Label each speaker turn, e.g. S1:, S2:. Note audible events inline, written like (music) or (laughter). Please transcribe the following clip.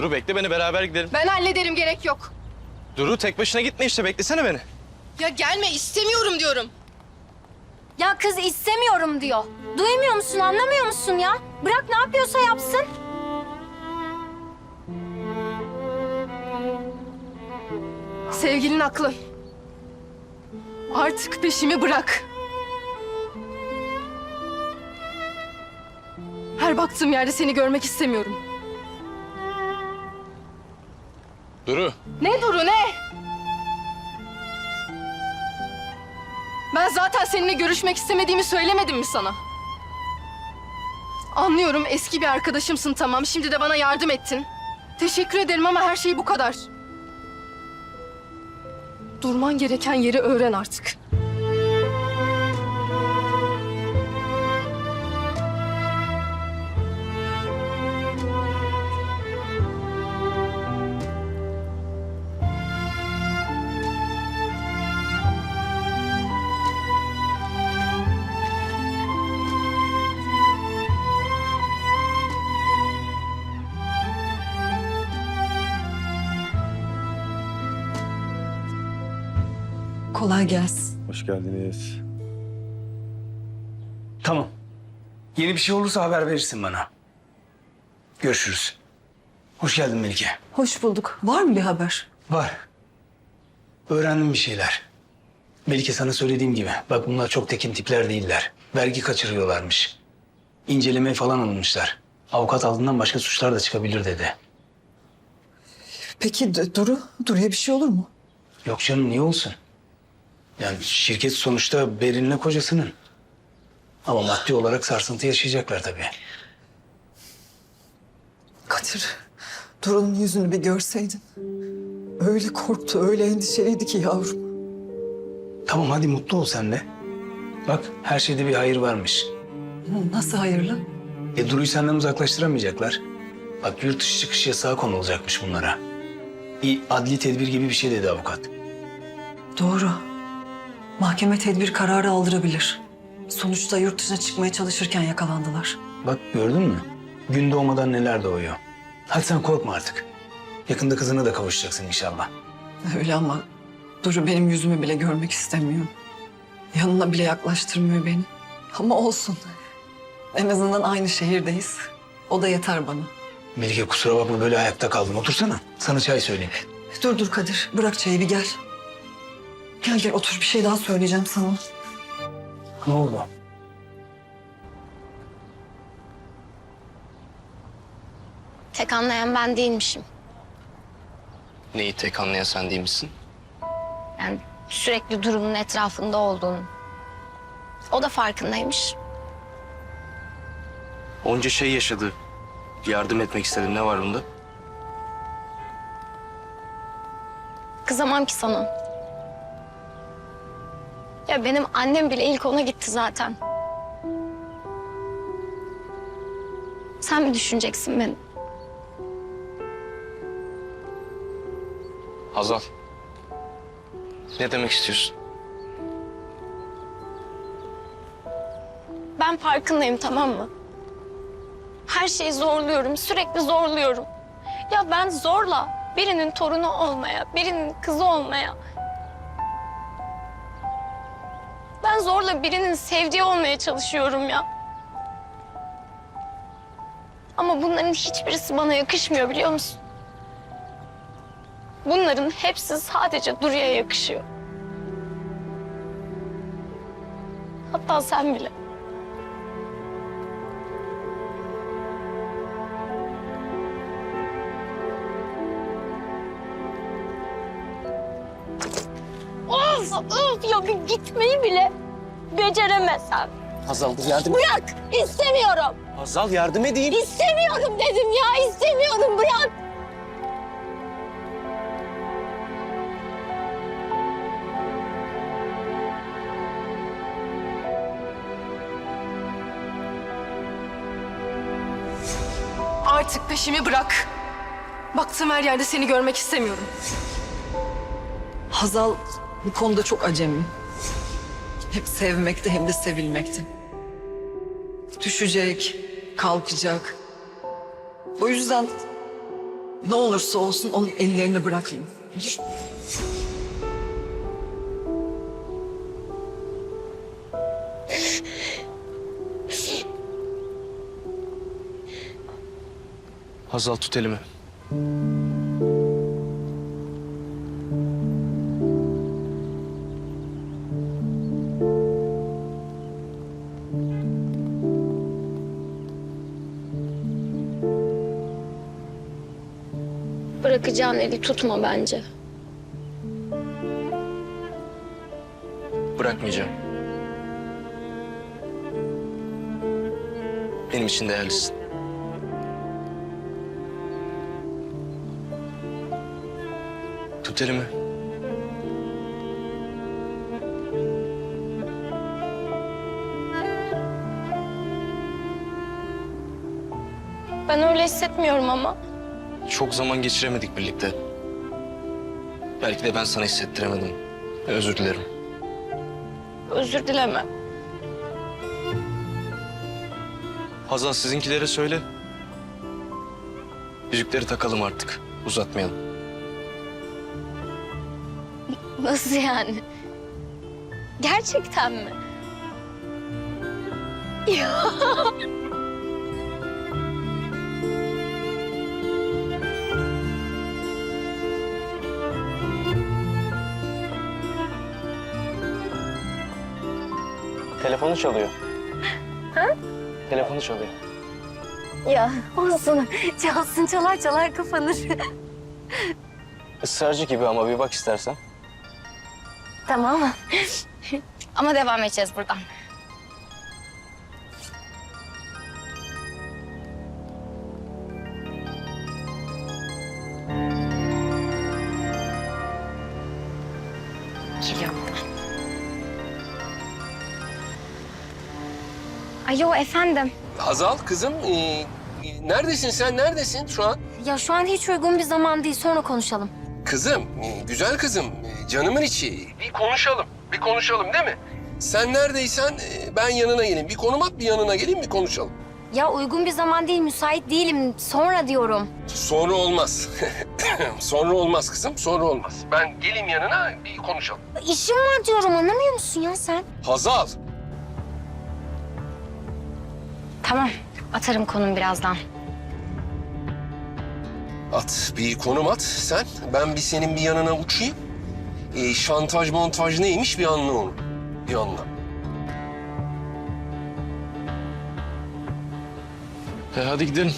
S1: Duru bekle beni beraber gidelim.
S2: Ben hallederim gerek yok.
S1: Duru tek başına gitme işte beklesene beni.
S2: Ya gelme istemiyorum diyorum.
S3: Ya kız istemiyorum diyor. Duymuyor musun, anlamıyor musun ya? Bırak ne yapıyorsa yapsın.
S2: Sevgilin haklı. Artık peşimi bırak. Her baktığım yerde seni görmek istemiyorum.
S1: Duru.
S2: Ne Duru ne? Ben zaten seninle görüşmek istemediğimi söylemedim mi sana? Anlıyorum eski bir arkadaşımsın tamam. Şimdi de bana yardım ettin. Teşekkür ederim ama her şey bu kadar. Durman gereken yeri öğren artık.
S4: Kolay gelsin.
S1: Hoş geldiniz.
S5: Tamam. Yeni bir şey olursa haber verirsin bana. Görüşürüz. Hoş geldin Melike.
S4: Hoş bulduk. Var mı bir haber?
S5: Var. Öğrendim bir şeyler. Melike sana söylediğim gibi. Bak bunlar çok tekin tipler değiller. Vergi kaçırıyorlarmış. İncelemeye falan alınmışlar. Avukat aldığından başka suçlar da çıkabilir dedi.
S4: Peki Duru? Duru'ya bir şey olur mu?
S5: Yok canım niye olsun? Yani şirket sonuçta Berin'le kocasının. Ama maddi olarak sarsıntı yaşayacaklar tabii.
S4: Kadir, Duru'nun yüzünü bir görseydin. Öyle korktu, öyle endişeliydi ki yavrum.
S5: Tamam hadi mutlu ol sen de. Bak her şeyde bir hayır varmış.
S4: Nasıl hayırlı?
S5: E Duru'yu senden uzaklaştıramayacaklar. Bak yurt dışı çıkış yasağı konulacakmış bunlara. Bir adli tedbir gibi bir şey dedi avukat.
S4: Doğru. Mahkeme tedbir kararı aldırabilir. Sonuçta yurt dışına çıkmaya çalışırken yakalandılar.
S5: Bak gördün mü? Gün doğmadan neler doğuyor. Hadi sen korkma artık. Yakında kızına da kavuşacaksın inşallah.
S4: Öyle ama Duru benim yüzümü bile görmek istemiyor. Yanına bile yaklaştırmıyor beni. Ama olsun. En azından aynı şehirdeyiz. O da yeter bana.
S5: Melike kusura bakma böyle ayakta kaldım. Otursana. Sana çay söyleyeyim.
S4: Dur dur Kadir. Bırak çayı bir gel. Gel gel otur bir şey daha söyleyeceğim sana.
S5: Ne oldu?
S3: Tek anlayan ben değilmişim.
S1: Neyi tek anlayan sen değil misin?
S3: Yani sürekli Duru'nun etrafında olduğunu. O da farkındaymış.
S1: Onca şey yaşadı. Yardım etmek istedim. Ne var bunda?
S3: Kızamam ki sana. Ya benim annem bile ilk ona gitti zaten. Sen mi düşüneceksin beni?
S1: Hazal. Ne demek istiyorsun?
S3: Ben farkındayım tamam mı? Her şeyi zorluyorum, sürekli zorluyorum. Ya ben zorla birinin torunu olmaya, birinin kızı olmaya... zorla birinin sevdiği olmaya çalışıyorum ya. Ama bunların hiçbirisi bana yakışmıyor biliyor musun? Bunların hepsi sadece Duru'ya yakışıyor. Hatta sen bile. Of of ya bir gitmeyi bile beceremesem.
S1: Hazal dur yardım
S3: Bırak istemiyorum.
S1: Hazal yardım edeyim.
S3: İstemiyorum dedim ya istemiyorum bırak.
S2: Artık peşimi bırak. Baktığım her yerde seni görmek istemiyorum.
S4: Hazal bu konuda çok acemi. Hep sevmekte hem de sevilmekte. Düşecek, kalkacak. O yüzden Ne olursa olsun onun ellerini bırakmayın.
S1: Hazal tut elimi.
S3: Bırakacağın eli tutma bence.
S1: Bırakmayacağım. Benim için değerlisin. Tut elimi.
S3: Ben öyle hissetmiyorum ama.
S1: Çok zaman geçiremedik birlikte. Belki de ben sana hissettiremedim. Özür dilerim.
S3: Özür dileme.
S1: Hazal sizinkilere söyle. Yüzükleri takalım artık. Uzatmayalım.
S3: Nasıl yani? Gerçekten mi?
S1: Telefonu çalıyor. Ha? Telefonu çalıyor.
S3: Ya olsun. Çalsın çalar çalar kapanır.
S1: Israrcı gibi ama bir bak istersen.
S3: tamam mı? Ama devam edeceğiz buradan. Alo efendim.
S6: Hazal kızım, e, neredesin sen? Neredesin şu an?
S3: Ya şu an hiç uygun bir zaman değil. Sonra konuşalım.
S6: Kızım, e, güzel kızım, e, canımın içi. Bir konuşalım, bir konuşalım değil mi? Sen neredeysen e, ben yanına geleyim. Bir konum at, bir yanına geleyim, bir konuşalım.
S3: Ya uygun bir zaman değil. Müsait değilim. Sonra diyorum.
S6: Sonra olmaz. (coughs) sonra olmaz kızım, sonra olmaz. Ben geleyim yanına, bir konuşalım.
S3: İşim var diyorum. Anlamıyor musun ya sen?
S6: Hazal,
S3: Tamam. Atarım konum birazdan.
S6: at. Bir konum at sen. Ben bir senin bir yanına uçayım. E, şantaj montaj neymiş bir anla onu. Bir anla.
S1: E hadi gidelim.